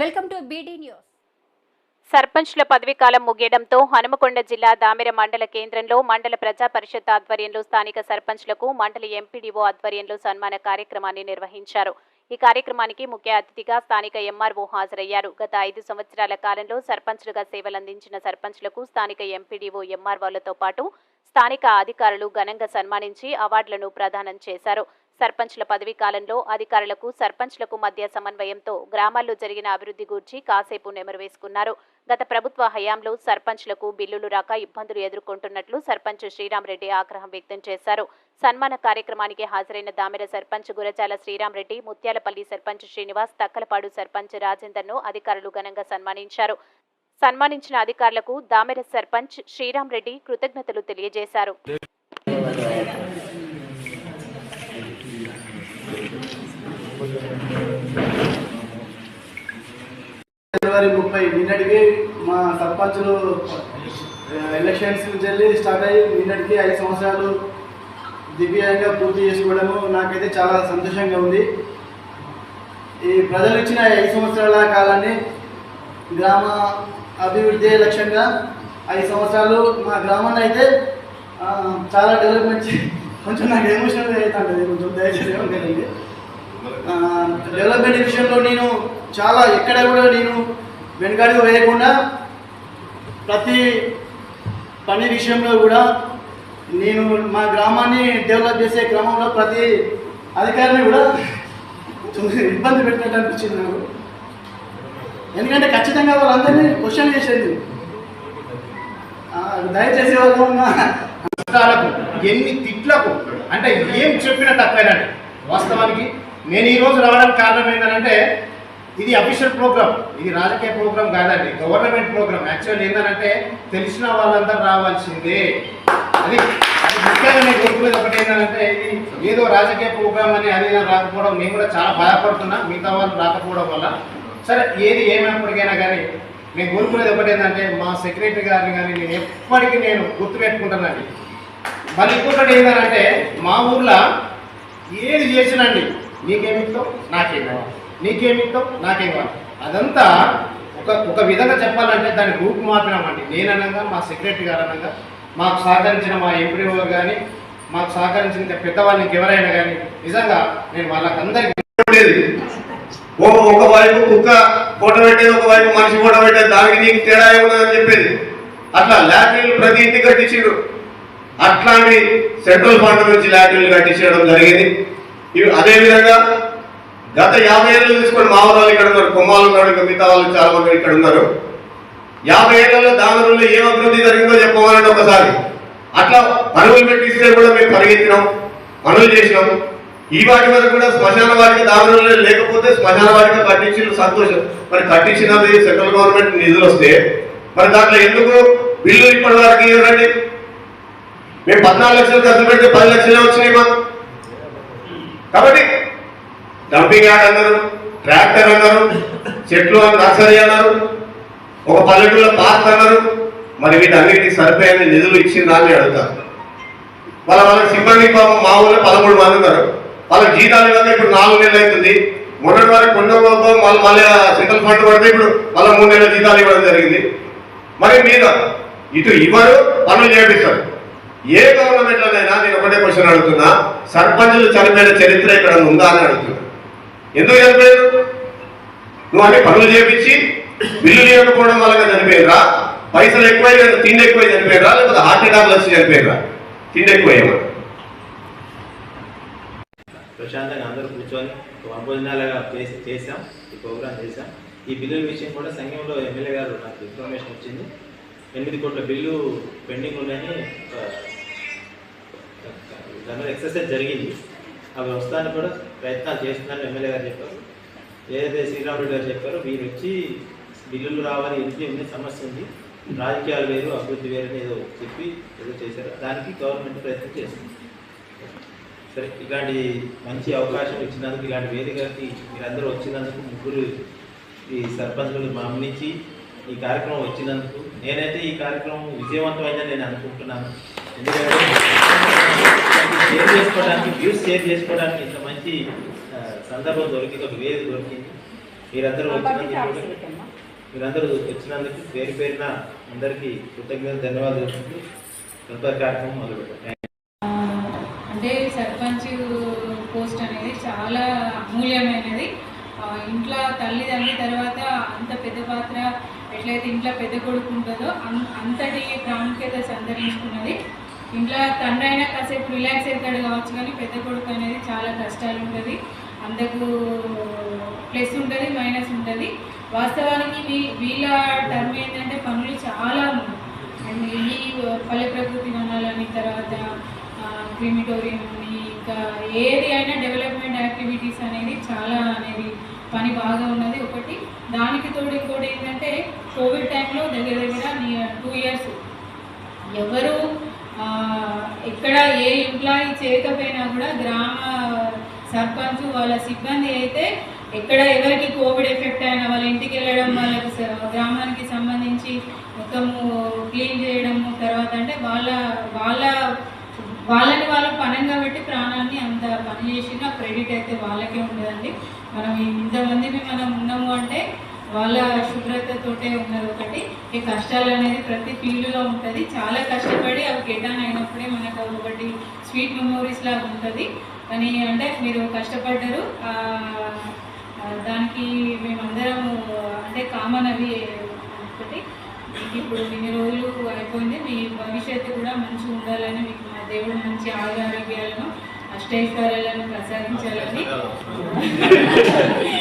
Welcome to beedi news. సర్పంచ్ల పదవీకాలం ముగియడంతో హనుమకొండ జిల్లా దామెర మండల కేంద్రంలో మండల ప్రజా పరిషత్ ఆధ్వర్యంలో స్థానిక సర్పంచ్లకు మండల ఎంపీడీఓ ఆధ్వర్యంలో సన్మాన కార్యక్రమాన్ని నిర్వహించారు. ఈ కార్యక్రమానికి ముఖ్య అతిథిగా స్థానిక ఎంఆర్ఓ హాజరయ్యారు. గత ఐదు సంవత్సరాల కాలంలో సర్పంచ్లుగా సేవలందించిన సర్పంచ్లకు స్థానిక ఎంపీడీఓ ఎంఆర్ఓలతో పాటు స్థానిక అధికారులు ఘనంగా సన్మానించి అవార్డులను ప్రదానం చేశారు. సర్పంచ్ల పదవీ కాలంలో అధికారులకు సర్పంచ్లకు మధ్య సమన్వయంతో గ్రామాల్లో జరిగిన అభివృద్ధి గూర్చి కాసేపు నెమరు వేసుకున్నారు గత ప్రభుత్వ హయాంలో సర్పంచ్లకు బిల్లులు రాక ఇబ్బందులు ఎదుర్కొంటున్నట్లు సర్పంచ్ శ్రీరామరెడ్డి ఆగ్రహం వ్యక్తం చేశారు. సన్మాన కార్యక్రమానికి హాజరైన దామెర సర్పంచ్ గురజాల శ్రీరామరెడ్డి ముత్యాలపల్లి సర్పంచ్ శ్రీనివాస్ తక్కలపాడు సర్పంచ్ రాజేందర్ను అధికారులు ఘనంగా సన్మానించారు. సన్మానించిన అధికారులకు దామెర సర్పంచ్ శ్రీరామరెడ్డి కృతజ్ఞతలు తెలియజేశారు. జనవరి ముప్పై నిన్నటికి మా సర్పంచులు ఎలక్షన్స్ వెళ్ళి స్టార్ట్ అయ్యి నిన్నటికి ఐదు సంవత్సరాలు దివ్యంగా పూర్తి చేసుకోవడము నాకైతే చాలా సంతోషంగా ఉంది. ఈ ప్రజలు ఇచ్చిన ఐదు సంవత్సరాల కాలాన్ని గ్రామ అభివృద్ధి లక్ష్యంగా ఐదు సంవత్సరాలు మా గ్రామాన్ని అయితే చాలా డెవలప్మెంట్ కొంచెం నాకు ఎమోషనల్ అవుతుంది కొంచెం దయచేసి డెవలప్మెంట్ విషయంలో నేను చాలా ఎక్కడ కూడా నేను వెనుకడుగు వేయకుండా ప్రతి పని విషయంలో కూడా నేను మా గ్రామాన్ని డెవలప్ చేసే క్రమంలో ప్రతి అధికారిని కూడా ఇబ్బంది పెట్టినట్టు అనిపించింది నాకు. ఎందుకంటే ఖచ్చితంగా వాళ్ళందరినీ క్వశ్చన్ చేసేది. దయచేసి వాళ్ళు ఉన్న ఎన్ని తిట్లకు అంటే ఏం చెప్పినా తప్పేనండి. వాస్తవానికి నేను ఈరోజు రావడానికి కారణం ఏంటంటే ఇది అఫీషియల్ ప్రోగ్రామ్ ఇది రాజకీయ ప్రోగ్రామ్ కాదండి గవర్నమెంట్ ప్రోగ్రామ్ యాక్చువల్ ఏంటంటే తెలిసిన వాళ్ళందరూ రావాల్సిందే. అది ముఖ్యంగా నేను కోరుకునేది ఒకటి ఏంటంటే ఇది ఏదో రాజకీయ ప్రోగ్రామ్ అని అది రాకపోవడం నేను కూడా చాలా బాధపడుతున్నా మిగతా వాళ్ళు రాకపోవడం వల్ల. సరే ఏది ఏమైనప్పటికైనా కానీ నేను కోరుకునేది ఒకటి ఏంటంటే మా సెక్రటరీ గారిని కానీ నేను ఎప్పటికీ నేను గుర్తుపెట్టుకుంటానండి. మళ్ళీ ఇంకొకటి ఏంటంటే మా ఊర్లో ఏది చేసినండి నీకేమిస్తావు నాకేమో కావాలి నాకేం కాదు అదంతా ఒక ఒక విధంగా చెప్పాలంటే దాని గ్రూప్ మార్పినామండి నేననగా మా సెక్రటరీ గారు అనగా మాకు సహకరించిన మా ఎంపీఓ కానీ మాకు సహకరించిన పెద్దవాళ్ళకి ఎవరైనా కానీ నిజంగా నేను వాళ్ళకందరికీ ఉండేది ఒక ఒక వైపు కుక్క ఫోటో పెట్టేది ఒక వైపు మనిషి ఫోటో పెట్టేది దానికి నీకు తేడా ఏమున్నదని చెప్పేది. అట్లా లాట్రిన్లు ప్రతి ఇంటికి కట్టించారు అట్లాంటి సెంట్రల్ ఫండ్ నుంచి లాటరీలు కట్టించడం జరిగింది. ఇవి గత యాభై ఏళ్ళు తీసుకొని మా వాళ్ళు ఇక్కడ ఉన్నారు. కుమ్మాలు ఉన్నాడు ఇంకా మిగతా వాళ్ళు చాలా మంది ఇక్కడ ఉన్నారు. యాభై ఏళ్ళలో దానరుల్లో ఏం అభివృద్ధి జరిగిందో చెప్పమనండి ఒకసారి. అట్లా పనులు పెట్టిస్తే కూడా మేము పరిగెత్తినాం పనులు చేసినాం. ఈ వాటి వరకు కూడా శ్మశాన వాటిక దామరులు లేకపోతే శ్మశాన వాటిక కట్టించిన సంతోషం. మరి కట్టించినది సెంట్రల్ గవర్నమెంట్ నిధులు వస్తే మరి దాంట్లో ఎందుకు బిల్లు ఇప్పటి వరకు ఇవ్వరండి? మేము పద్నాలుగు లక్షలు ఖర్చు పెడితే పది లక్షలే వచ్చినాయి మాకు. కాబట్టి డంపింగ్ యార్డ్ అన్నారు ట్రాక్టర్ అన్నారు చెట్లు నర్సరీ అన్నారు ఒక పల్లెటూళ్ళ పార్క్ అన్నారు. మరి వీటన్నిటికీ సరిపోయే నిధులు ఇచ్చిందా అని అడుగుతారు వాళ్ళ వాళ్ళ సిబ్బంది పాపం మా ఊళ్ళో పదమూడు మంది ఉన్నారు. వాళ్ళకి జీతాలు ఇవ్వక ఇప్పుడు నాలుగు నెలలు అవుతుంది. మొన్నటి వరకు కొండ మళ్ళీ మళ్ళీ సెంట్రల్ ఫండ్ పడితే ఇప్పుడు మళ్ళీ మూడు నెలల జీతాలు ఇవ్వడం జరిగింది. మరి మీరు ఇటు ఇవ్వరు పనులు చేపిస్తారు. ఏ గవర్నమెంట్లోనైనా నేను ఒకటే క్వశ్చన్ అడుగుతున్నా. సర్పంచులు చనిపోయిన చరిత్ర ఇక్కడ ఉందా అని అడుగుతున్నా. ఎందుకు చనిపోయారు? నువ్వు అన్ని పనులు చేపించి బిల్లు లేకపోవడం వల్ల చనిపోయారా పైసలు ఎక్కువై తిండి ఎక్కువ చనిపోయారా లేకపోతే హార్ట్ అటాక్ వచ్చి చనిపోయారా తిండి ఎక్కువ ప్రశాంతంగా అందరూ కూర్చొని భోజనాలుగా చేసి చేసాం ఈ ప్రోగ్రామ్ చేసాం ఈ బిల్లుల విషయం కూడా సంఘంలో ఎమ్మెల్యే గారు నాకు ఇన్ఫర్మేషన్ వచ్చింది ఎనిమిది కోట్ల బిల్లు పెండింగ్ ఉన్నాయని దానిలో ఎక్సర్సైజ్ జరిగింది. అవి వస్తానికి కూడా ప్రయత్నాలు చేస్తున్నారని ఎమ్మెల్యే గారు చెప్పారు. ఏదైతే శ్రీరాముడు గారు చెప్పారో మీరు వచ్చి బిల్లులు రావాలి ఎందుకు ఉంది సమస్య ఉంది రాజకీయాలు వేరు అభివృద్ధి వేరు అని ఏదో చెప్పి ఏదో చేశారు. దానికి గవర్నమెంట్ ప్రయత్నం చేస్తుంది. సరే ఇలాంటి మంచి అవకాశం ఇచ్చినందుకు ఇలాంటి వేదికకి మీరందరూ వచ్చినందుకు ముగ్గురు ఈ సర్పంచులు గమనించి ఈ కార్యక్రమం వచ్చినందుకు నేనైతే ఈ కార్యక్రమం విజయవంతమైందని నేను అనుకుంటున్నాను. షేర్ చేసుకోవడానికి వ్యూస్ షేర్ చేసుకోవడానికి ఇంత మంచి సందర్భం దొరికింది ఒక వేదిక దొరికింది. మీరందరూ వచ్చినందుకు మీరందరూ వచ్చినందుకు పేరు పేరున అందరికీ కృతజ్ఞతలు ధన్యవాదాలు తదుపరి కార్యక్రమం మొదలు పెట్టాం ఆ, అంటే సర్పంచ్ పోస్ట్ అనేది చాలా అమూల్యమైనది. ఇంట్లో తల్లిదండ్రి తర్వాత అంత పెద్ద పాత్ర ఎట్లయితే ఇంట్లో పెద్ద కొడుకు ఉంటుందో అంతటి ప్రాముఖ్యత సంతరించుకున్నది. ఇంట్లో తండ్రి అయినా కాసేపు రిలాక్స్ అవుతాడు కావచ్చు కానీ పెద్ద కొడుకు అనేది చాలా కష్టాలు ఉంటుంది. అందుకు ప్లస్ ఉంటుంది మైనస్ ఉంటుంది. వాస్తవానికి వీళ్ళ టర్మ్ ఏంటంటే పనులు చాలా ఉన్నాయి. అండ్ ఈ పల్లె ప్రకృతి వనాలని తర్వాత క్రిమిటోరియం అని ఇంకా ఏది అయినా డెవలప్మెంట్ యాక్టివిటీస్ అనేది చాలా అనేది పని బాగా ఉన్నది ఒకటి. దానికి తోడు ఇంకోటి ఏంటంటే కోవిడ్ టైంలో దగ్గర దగ్గర టూ ఇయర్స్ ఎవరు ఎక్కడ ఏ ఎంప్లాయీ చేయకపోయినా కూడా గ్రామ సర్పంచ్ వాళ్ళ సిబ్బంది అయితే ఎక్కడ ఎవరికి కోవిడ్ ఎఫెక్ట్ అయినా వాళ్ళ ఇంటికి వెళ్ళడం వాళ్ళకి గ్రామానికి సంబంధించి మొత్తము క్లీన్ చేయడము తర్వాత అంటే వాళ్ళ వాళ్ళ వాళ్ళని వాళ్ళు పనంగా పెట్టి ప్రాణాన్ని అంత పని చేసిన క్రెడిట్ అయితే వాళ్ళకే ఉండదండి. మనం ఇంతమందిని మనం ఉన్నాము అంటే వాళ్ళ శుభ్రతతోటే ఉన్నది ఒకటి. ఈ కష్టాలు అనేది ప్రతి ఫీల్డ్లో ఉంటుంది. చాలా కష్టం అయినప్పుడే మనకు ఒకటి స్వీట్ మెమోరీస్ లాగా ఉంటుంది. కానీ అంటే మీరు కష్టపడ్డారు. దానికి మేమందరం అంటే కామన్ అవి ఒకటి. ఇప్పుడు ఇన్ని రోజులు అయిపోయింది. మీ భవిష్యత్తు కూడా మంచిగా ఉండాలని మీకు మా దేవుడు మంచి ఆరోగ్యాలను అష్టైశ్వర్యాలను ప్రసాదించాలని.